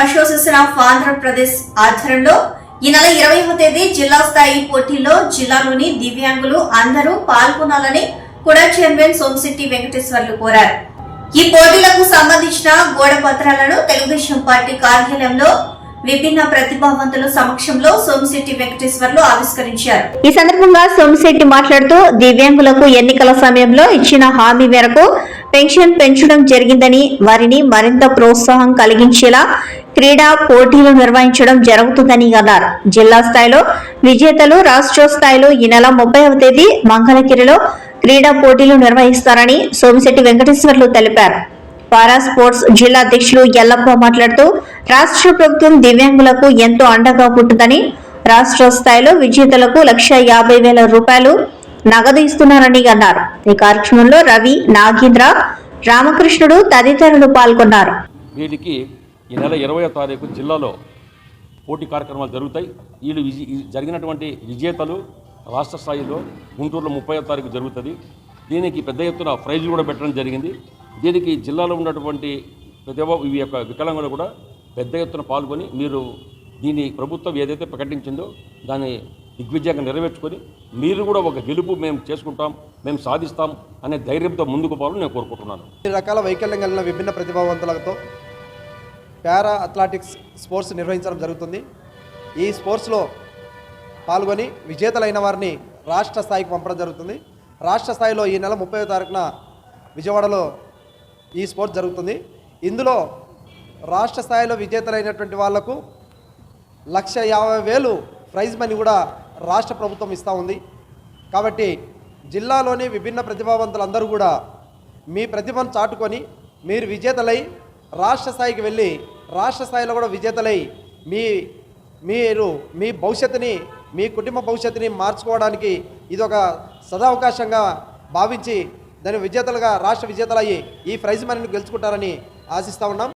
Association of Andhra Pradesh ఆధ్వర్యంలో ఈ నెల ఇరవైవ తేదీ జిల్లా స్థాయి పోటీల్లో జిల్లాలోని దివ్యాంగులు అందరూ పాల్గొనాలని కూడా చైర్మన్ సోమశెట్టి వెంకటేశ్వర్లు కోరారు. ఈ పోటీలకు సంబంధించిన గోడ పత్రాలను తెలుగుదేశం పార్టీ కార్యాలయంలో విభిన్న ప్రతిభావంతుల సమక్షంలో సోమశెట్టి వెంకటేశ్వర్లు ఆవిష్కరించారు. ఈ సందర్భంగా సోమశెట్టి మాట్లాడుతూ దివ్యాంగులకు ఎన్నికల సమయంలో ఇచ్చిన హామీ మేరకు పెన్షన్ పెంచడం జరిగిందని వారిని మరింత ప్రోత్సాహం కలిగించేలా క్రీడా పోటీలు నిర్వహించడం జరుగుతుందని అన్నారు. జిల్లా స్థాయిలో విజేతలు రాష్ట్ర స్థాయిలో ఈ నెల ముప్పైవ తేదీ మంగళగిరిలో క్రీడా పోటీలు నిర్వహిస్తారని సోమిశెట్టి వెంకటేశ్వర్లు తెలిపారు. పారా స్పోర్ట్స్ జిల్లా అధ్యక్షులు ఎల్లప్ప మాట్లాడుతూ రాష్ట్ర ప్రభుత్వం దివ్యాంగులకు ఎంతో అండగా ఉంటుందని రాష్ట్ర స్థాయిలో విజేతలకు లక్ష యాభై వేల రూపాయలు నగదు ఇస్తున్నారని అన్నారు. ఈ కార్యక్రమంలో రవి నాగేంద్ర రామకృష్ణుడు తదితరులు పాల్గొన్నారు. వీరికి ఈ నెల ఇరవయో తారీఖు జిల్లాలో పోటీ కార్యక్రమాలు జరుగుతాయి. వీళ్ళు విజి- జరిగినటువంటి విజేతలు రాష్ట్ర స్థాయిలో గుంటూరులో ముప్పై తారీఖు జరుగుతుంది. దీనికి పెద్ద ఎత్తున ప్రైజులు కూడా పెట్టడం జరిగింది. దీనికి జిల్లాలో ఉన్నటువంటి ప్రతి ఈ యొక్క వికలాంగులు కూడా పెద్ద ఎత్తున పాల్గొని మీరు దీని ప్రభుత్వం ఏదైతే ప్రకటించిందో దాన్ని దిగ్విజయంగా నెరవేర్చుకొని మీరు కూడా ఒక గెలుపు మేము చేసుకుంటాం మేము సాధిస్తాం అనే ధైర్యంతో ముందుకు పోవాలని నేను కోరుకుంటున్నాను. ఈ రకాల వైకల్యం కలిగిన విభిన్న ప్రతిభావంతులతో పారా అథ్లెటిక్స్ స్పోర్ట్స్ నిర్వహించడం జరుగుతుంది. ఈ స్పోర్ట్స్లో పాల్గొని విజేతలైన వారిని రాష్ట్ర స్థాయికి పంపడం జరుగుతుంది. రాష్ట్ర స్థాయిలో ఈ నెల ముప్పై తారీఖున విజయవాడలో ఈ స్పోర్ట్స్ జరుగుతుంది. ఇందులో రాష్ట్ర స్థాయిలో విజేతలైనటువంటి వాళ్ళకు లక్ష యాభై వేలు ప్రైజ్ మనీ కూడా రాష్ట్ర ప్రభుత్వం ఇస్తూ ఉంది. కాబట్టి జిల్లాలోని విభిన్న ప్రతిభావంతులందరూ కూడా మీ ప్రతిభను చాటుకొని మీరు విజేతలై రాష్ట్ర స్థాయికి వెళ్ళి రాష్ట్ర స్థాయిలో కూడా విజేతలై మీ మీరు మీ భవిష్యత్తుని మీ కుటుంబ భవిష్యత్తుని మార్చుకోవడానికి ఇది ఒక సదావకాశంగా భావించి దాని విజేతలుగా రాష్ట్ర విజేతలయ్యి ఈ ప్రైజ్ మనీని గెలుచుకుంటారని ఆశిస్తూ ఉన్నాం.